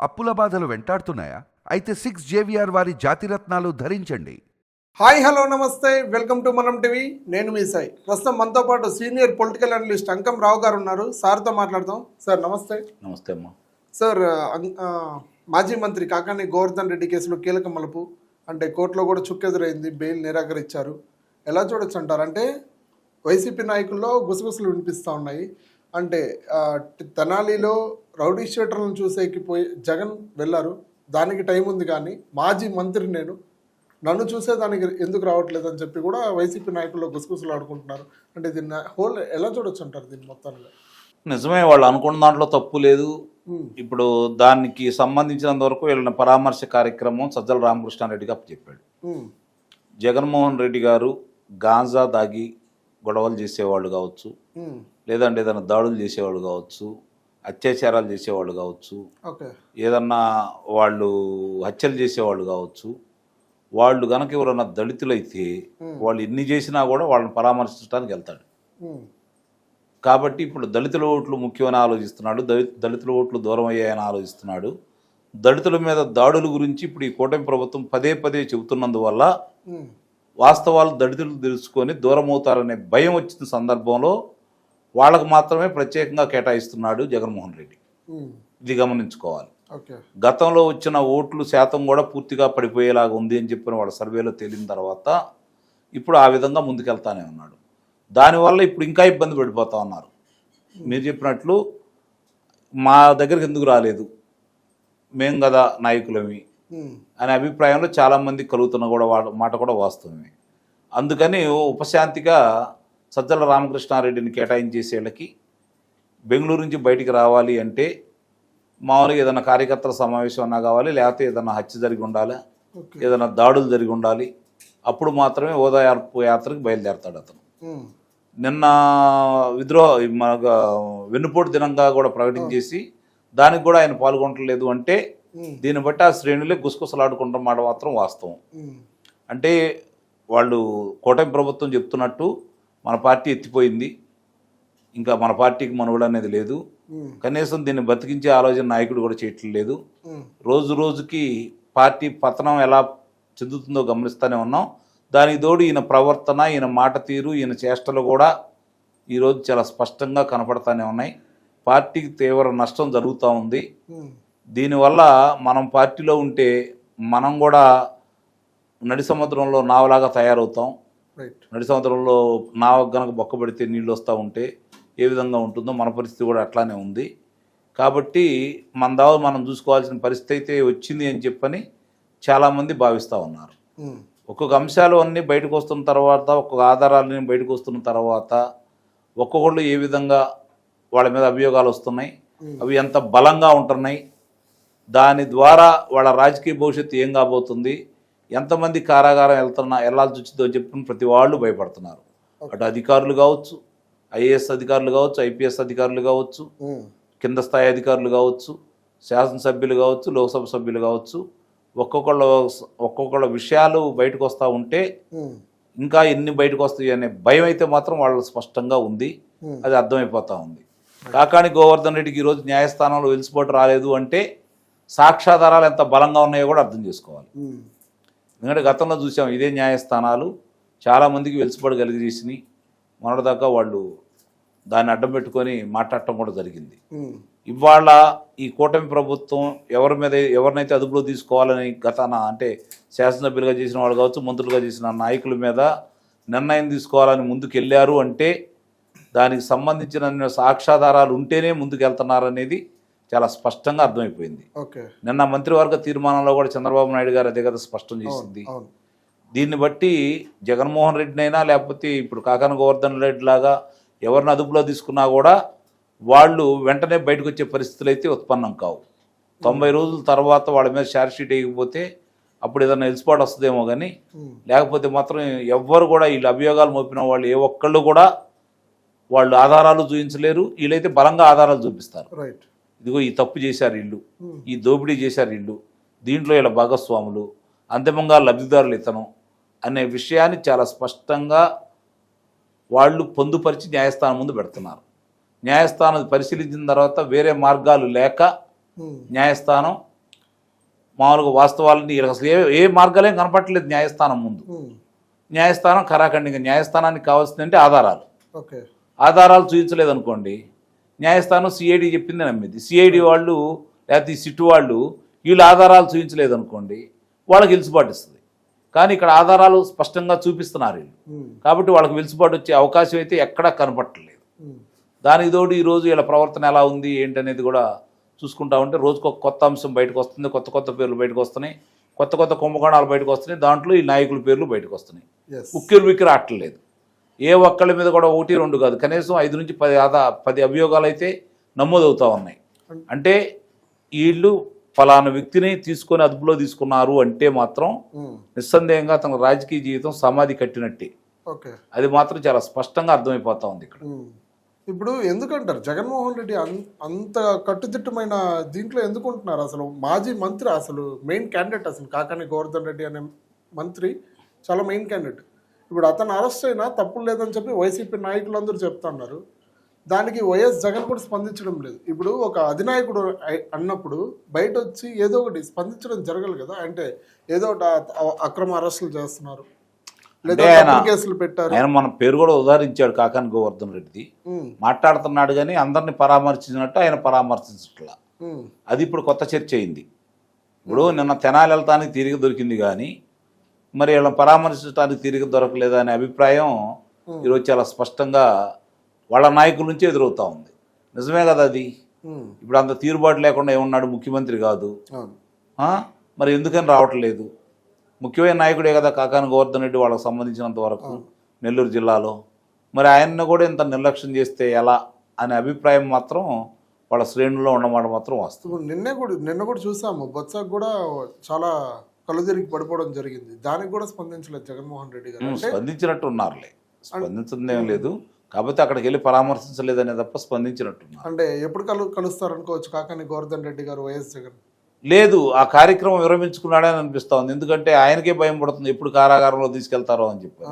అప్పుల బాధలు వెంటాడుతున్నాయా? అయితే సిక్స్ జేవిఆర్ వారి జాతిరత్నాలు ధరించండి. హాయ్ హలో నమస్తే. Welcome to Manam TV. నేను మీ సాయి. ప్రస్తుతం మనతో పాటు senior political analyst Ankam Rao గారు ఉన్నారు. సార్తో మాట్లాడదాం. సార్ నమస్తే. నమస్తే అమ్మా. సార్ మాజీ మంత్రి కాకాని గోవర్ధన్ రెడ్డి కేసులో కీలక మలుపు. అంటే కోర్టులో కూడా చుక్కెదురైంది. బెయిల్ నిరాకరించారు. ఎలా చూడొచ్చు అంటారు? అంటే వైసీపీ నాయకుల్లో గుసగుసలు వినిపిస్తూ ఉన్నాయి. అంటే తెనాలిలో రౌడీ షీటర్లను చూసేకి పోయి జగన్ వెళ్ళారు. దానికి టైం ఉంది కానీ మాజీ మంత్రి నేను. నన్ను చూసేదానికి ఎందుకు రావట్లేదు అని చెప్పి కూడా వైసీపీ నాయకుల్లో గుసగుసలు ఆడుకుంటున్నారు అంటే దీన్ని హోల్ ఎలా చూడొచ్చు అంటారు దీన్ని మొత్తాన్ని నిజమే వాళ్ళు అనుకున్న దాంట్లో తప్పు లేదు. ఇప్పుడు దానికి సంబంధించినంత వరకు వీళ్ళని పరామర్శ కార్యక్రమం సజ్జల రామకృష్ణారెడ్డి గారు చెప్పాడు జగన్మోహన్ రెడ్డి గారు గాంజా దాగి గొడవలు చేసేవాళ్ళు కావచ్చు. లేదంటే ఏదైనా దాడులు చేసేవాళ్ళు కావచ్చు అత్యాచారాలు చేసేవాళ్ళు కావచ్చు ఏదన్నా వాళ్ళు హత్యలు చేసేవాళ్ళు కావచ్చు వాళ్ళు గనక ఎవరన్నా దళితులైతే వాళ్ళు ఎన్ని చేసినా కూడా వాళ్ళని పరామర్శించడానికి వెళ్తాడు. కాబట్టి ఇప్పుడు దళితుల ఓట్లు ముఖ్యమని ఆలోచిస్తున్నాడు దళి- దళితుల ఓట్లు దూరం అయ్యాయని ఆలోచిస్తున్నాడు. దళితుల మీద దాడుల గురించి ఇప్పుడు ఈ కూటమి ప్రభుత్వం పదే పదే చెబుతున్నందువల్ల వాస్తవాలు దళితులు తెలుసుకొని దూరం అవుతారనే భయం వచ్చిన సందర్భంలో వాళ్ళకు మాత్రమే ప్రత్యేకంగా కేటాయిస్తున్నాడు జగన్మోహన్ రెడ్డి. ఇది గమనించుకోవాలి. గతంలో వచ్చిన ఓట్లు శాతం కూడా పూర్తిగా పడిపోయేలాగా ఉంది అని చెప్పిన వాళ్ళ సర్వేలో తేలిన తర్వాత ఇప్పుడు ఆ విధంగా ముందుకెళ్తానే ఉన్నాడు. దానివల్ల ఇప్పుడు ఇంకా ఇబ్బంది పడిపోతా ఉన్నారు. మీరు చెప్పినట్లు మా దగ్గరికి ఎందుకు రాలేదు? మేం కదా నాయకులమి. అనే అభిప్రాయంలో చాలామంది కలుగుతున్న కూడా మాట కూడా వాస్తవమే. అందుకని ఉపశాంతిగా సజ్జల రామకృష్ణారెడ్డిని కేటాయించేసేళ్ళకి బెంగళూరు నుంచి బయటికి రావాలి అంటే మామూలుగా ఏదైనా కార్యకర్తల సమావేశం అన్నా కావాలి లేకపోతే ఏదైనా హత్య జరిగి ఉండాలి ఏదైనా దాడులు జరిగి ఉండాలి అప్పుడు మాత్రమే ఓదార్పు యాత్రకు బయలుదేరతాడు అతను. నిన్న విద్రోహ మన వెన్నుపోటు దినంగా కూడా ప్రకటించేసి దానికి కూడా ఆయన పాల్గొనట్లేదు అంటే దీన్ని బట్టి ఆ శ్రేణులే గుసగుసలాడుకుంటాం మాట మాత్రం వాస్తవం. అంటే వాళ్ళు కూటమి ప్రభుత్వం చెప్తున్నట్టు మన పార్టీ ఎత్తిపోయింది. ఇంకా మన పార్టీకి మనుగడ అనేది లేదు. కనీసం దీన్ని బతికించే ఆలోచన నాయకుడు కూడా చేయట్లేదు. రోజు రోజుకి పార్టీ పతనం ఎలా చెందుతుందో గమనిస్తూనే ఉన్నాం. దానికి తోడు ఈయన ప్రవర్తన ఈయన మాట తీరు ఈయన చేష్టలు కూడా ఈరోజు చాలా స్పష్టంగా కనపడతానే ఉన్నాయి. పార్టీకి తీవ్ర నష్టం జరుగుతూ ఉంది. దీనివల్ల మనం పార్టీలో ఉంటే మనం కూడా నడి సముద్రంలో నావలాగా తయారవుతాం. నడి సముద్రంలో నావ గనక బొక్కబడితే నీళ్ళు వస్తూ ఉంటే ఏ విధంగా ఉంటుందో మన పరిస్థితి కూడా అట్లానే ఉంది. కాబట్టి మన దావ మనం చూసుకోవాల్సిన పరిస్థితి అయితే వచ్చింది అని చెప్పని చాలామంది భావిస్తూ ఉన్నారు. ఒక్కొక్క అంశాలు అన్నీ బయటకు వస్తున్న తర్వాత ఒక్కొక్క ఆధారాలన్నీ బయటకు వస్తున్న తర్వాత ఒక్కొక్కళ్ళు ఏ విధంగా వాళ్ళ మీద అభియోగాలు వస్తున్నాయి అవి ఎంత బలంగా ఉంటున్నాయి దాని ద్వారా వాళ్ళ రాజకీయ భవిష్యత్తు ఏం కాబోతుంది ఎంతమంది కారాగారం వెళ్తున్నా వెళ్ళాల్సి వచ్చిందో అని చెప్పి ప్రతి వాళ్ళు భయపడుతున్నారు. అటు అధికారులు కావచ్చు ఐఏఎస్ అధికారులు కావచ్చు ఐపీఎస్ అధికారులు కావచ్చు కింద స్థాయి అధికారులు కావచ్చు శాసనసభ్యులు కావచ్చు లోక్సభ సభ్యులు కావచ్చు ఒక్కొక్కళ్ళ ఒక్కొక్కళ్ళ విషయాలు బయటకు వస్తూ ఉంటే ఇంకా ఎన్ని బయటకు వస్తాయి అనే భయం అయితే మాత్రం వాళ్ళ స్పష్టంగా ఉంది. అది అర్థమైపోతా ఉంది. కాకాని గోవర్ధన్ రెడ్డికి ఈరోజు న్యాయస్థానంలో వెలిసిపోటు రాలేదు అంటే సాక్ష్యాధారాలు ఎంత బలంగా ఉన్నాయో కూడా అర్థం చేసుకోవాలి. ఎందుకంటే గతంలో చూసాం ఇదే న్యాయస్థానాలు చాలామందికి వెలిసిపడి కలిగజేసినాయి మొన్నటిదాకా వాళ్ళు దాన్ని అడ్డం పెట్టుకొని మాట్లాడటం కూడా జరిగింది. ఇవాళ ఈ కూటమి ప్రభుత్వం ఎవరి మీద ఎవరినైతే అదుపులో తీసుకోవాలని గతాన అంటే శాసనసభ్యులుగా చేసిన వాళ్ళు కావచ్చు మంత్రులుగా చేసిన నాయకుల మీద నిర్ణయం తీసుకోవాలని ముందుకు వెళ్ళారు అంటే దానికి సంబంధించిన సాక్ష్యాధారాలు ఉంటేనే ముందుకు వెళ్తున్నారనేది చాలా స్పష్టంగా అర్థమైపోయింది. నిన్న మంత్రివర్గ తీర్మానంలో కూడా చంద్రబాబు నాయుడు గారు అదే కదా స్పష్టం చేసింది. దీన్ని బట్టి జగన్మోహన్ రెడ్డినైనా లేకపోతే ఇప్పుడు కాకాన గోవర్ధన్ రెడ్డి లాగా ఎవరిని అదుపులో తీసుకున్నా కూడా వాళ్ళు వెంటనే బయటకు వచ్చే పరిస్థితులు అయితే ఉత్పన్నం కావు. తొంభై రోజుల తర్వాత వాళ్ళ మీద షార్ట్ షీట్ వేయకపోతే అప్పుడు ఏదైనా ఎలిసిపాటు వస్తుందేమో కానీ లేకపోతే మాత్రం ఎవ్వరు కూడా వీళ్ళు అభియోగాలు మోపిన వాళ్ళు ఏ ఒక్కళ్ళు కూడా వాళ్ళు ఆధారాలు చూపించలేరు వీళ్ళైతే బలంగా ఆధారాలు చూపిస్తారు. రైట్ ఇదిగో ఈ తప్పు చేశారు ఇల్లు ఈ దోపిడీ చేశారు ఇల్లు దీంట్లో ఇలా భాగస్వాములు. అంతిమంగా లబ్ధిదారులు ఇతను అనే విషయాన్ని చాలా స్పష్టంగా వాళ్ళు పొందుపరిచి న్యాయస్థానం ముందు పెడుతున్నారు. న్యాయస్థానం పరిశీలించిన తర్వాత వేరే మార్గాలు లేక న్యాయస్థానం మామూలుగా వాస్తవాలని అసలు ఏ ఏ మార్గాలేం కనపట్టలేదు న్యాయస్థానం ముందు. న్యాయస్థానం ఖరాఖండిగా న్యాయస్థానానికి కావాల్సిందంటే ఆధారాలు. ఓకే. ఆధారాలు చూపించలేదు అనుకోండి న్యాయస్థానం సిఐడి చెప్పింది నమ్మింది. సిఐడి వాళ్ళు లేకపోతే ఈ సిట్టు వాళ్ళు వీళ్ళు ఆధారాలు చూపించలేదు అనుకోండి వాళ్ళకి వెలుసుబాటు ఇస్తుంది కానీ ఇక్కడ ఆధారాలు స్పష్టంగా చూపిస్తున్నారు వీళ్ళు. కాబట్టి వాళ్ళకి వెలుసుబాటు వచ్చే అవకాశం అయితే ఎక్కడా కనపట్టలేదు దానికి తోడు ఈరోజు వీళ్ళ ప్రవర్తన ఎలా ఉంది ఏంటనేది కూడా చూసుకుంటా ఉంటే రోజుకు కొత్త అంశం బయటకు వస్తుంది కొత్త కొత్త పేర్లు బయటకు వస్తున్నాయి కొత్త కొత్త కుంభకోణాలు బయటకు వస్తున్నాయి దాంట్లో ఈ నాయకుల పేర్లు బయటకు వస్తున్నాయి. ఉక్కిరి విక్కిరి ఆటలేదు ఏ ఒక్కళ్ళ మీద కూడా ఒకటి రెండు కాదు. కనీసం ఐదు నుంచి పది ఆదా పది అభియోగాలు అయితే నమోదవుతా ఉన్నాయి. అంటే వీళ్ళు ఫలానా వ్యక్తిని తీసుకొని అదుపులో తీసుకున్నారు అంటే మాత్రం నిస్సందేహంగా తన రాజకీయ జీవితం సమాధి కట్టినట్టే. ఓకే. అది మాత్రం చాలా స్పష్టంగా అర్థమైపోతా ఉంది ఇక్కడ. ఇప్పుడు ఎందుకంటారు? జగన్మోహన్ రెడ్డి అంత కట్టుదిట్టమైన దీంట్లో ఎందుకు ఉంటున్నారు? అసలు మాజీ మంత్రి అసలు మెయిన్ క్యాండిడేట్ అసలు కాకాని గోవర్ధన్ రెడ్డి అనే మంత్రి చాలా మెయిన్ క్యాండిడేట్ ఇప్పుడు అతను అరెస్ట్ అయినా తప్పులు లేదని చెప్పి వైసీపీ నాయకులందరూ చెప్తున్నారు. దానికి వైఎస్ జగన్ కూడా స్పందించడం లేదు. ఇప్పుడు ఒక అధినాయకుడు అన్నప్పుడు బయట వచ్చి ఏదో ఒకటి స్పందించడం జరగాలి కదా. అంటే ఏదో ఒకటి అక్రమ అరెస్టులు చేస్తున్నారు. కేసులు పెట్టారు. ఆయన మన పేరు కూడా ఉదాహరించాడు కాకాని గోవర్ధన్ రెడ్డి మాట్లాడుతున్నాడు కానీ అందరిని పరామర్శించినట్టు ఆయన పరామర్శించట్లా. అది ఇప్పుడు కొత్త చర్చ అయింది. ఇప్పుడు నిన్న తెనాలి వెళ్తానికి తిరిగి దొరికింది కానీ మరి వీళ్ళని పరామర్శించడానికి తిరిగి దొరకలేదు అనే అభిప్రాయం ఈరోజు చాలా స్పష్టంగా వాళ్ళ నాయకుల నుంచి ఎదురవుతా ఉంది. నిజమే కదా అది? ఇప్పుడు అంత తీరుబాటు లేకుండా ఏమన్నాడు? ముఖ్యమంత్రి కాదు? మరి ఎందుకని రావట్లేదు? ముఖ్యమైన నాయకుడే కదా కాకాని గోవర్ధన్ రెడ్డి వాళ్ళకి సంబంధించినంత వరకు నెల్లూరు జిల్లాలో. మరి ఆయన్ని కూడా ఇంత నిర్లక్ష్యం చేస్తే ఎలా అనే అభిప్రాయం మాత్రం వాళ్ళ శ్రేణుల్లో ఉన్నమాట మాత్రం ఇప్పుడు నిన్నే కూడా నిన్న కూడా చూసాము. బొత్సకు కూడా చాలా కలుదిరిగి పడిపోవడం జరిగింది. దానికి కూడా స్పందించలేదు జగన్మోహన్ రెడ్డి గారు. స్పందించినట్టు ఉన్నారులే స్పందించిందేం లేదు. కాకపోతే అక్కడికి వెళ్ళి పరామర్శించలేదనే తప్ప స్పందించినట్టున్నారు. అంటే ఎప్పుడు కలు కలుస్తారు అనుకోవచ్చు కాకాని గోవర్ధన్ రెడ్డి గారు వైఎస్ జగన్. లేదు ఆ కార్యక్రమం విరమించుకున్నాడని అనిపిస్తా ఉంది ఎందుకంటే ఆయనకే భయం పడుతుంది ఎప్పుడు కారాగారంలో తీసుకెళ్తారో అని చెప్పి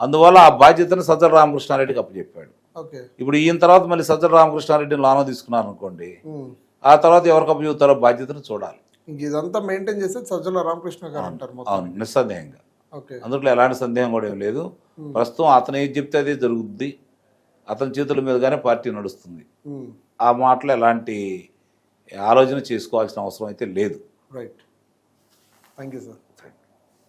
అందువల్ల ఆ బాధ్యతను సజ్జల రామకృష్ణారెడ్డికి అప్పచెప్పాడు. ఓకే. ఇప్పుడు ఈయన తర్వాత మళ్ళీ సజ్జల రామకృష్ణారెడ్డిని లానో తీసుకున్నారు అనుకోండి. ఆ తర్వాత ఎవరికి అప్పచెబుతారో బాధ్యతను చూడాలి. ఇంక ఇదంతా మెయింటైన్ చేస్తే సజ్జల రామకృష్ణ గారు అంటారు మొత్తం. అవును నిస్సందేహంగా. ఓకే. అందులో ఎలాంటి సందేహం కూడా ఏం లేదు. ప్రస్తుతం అతను ఏది చెప్తే అదే జరుగుద్ది. అతని చేతుల మీదుగానే పార్టీ నడుస్తుంది. ఉమ్, ఆ మాటలో ఎలాంటి ఆలోచన చేసుకోవాల్సిన అవసరం అయితే లేదు. Right thank you sir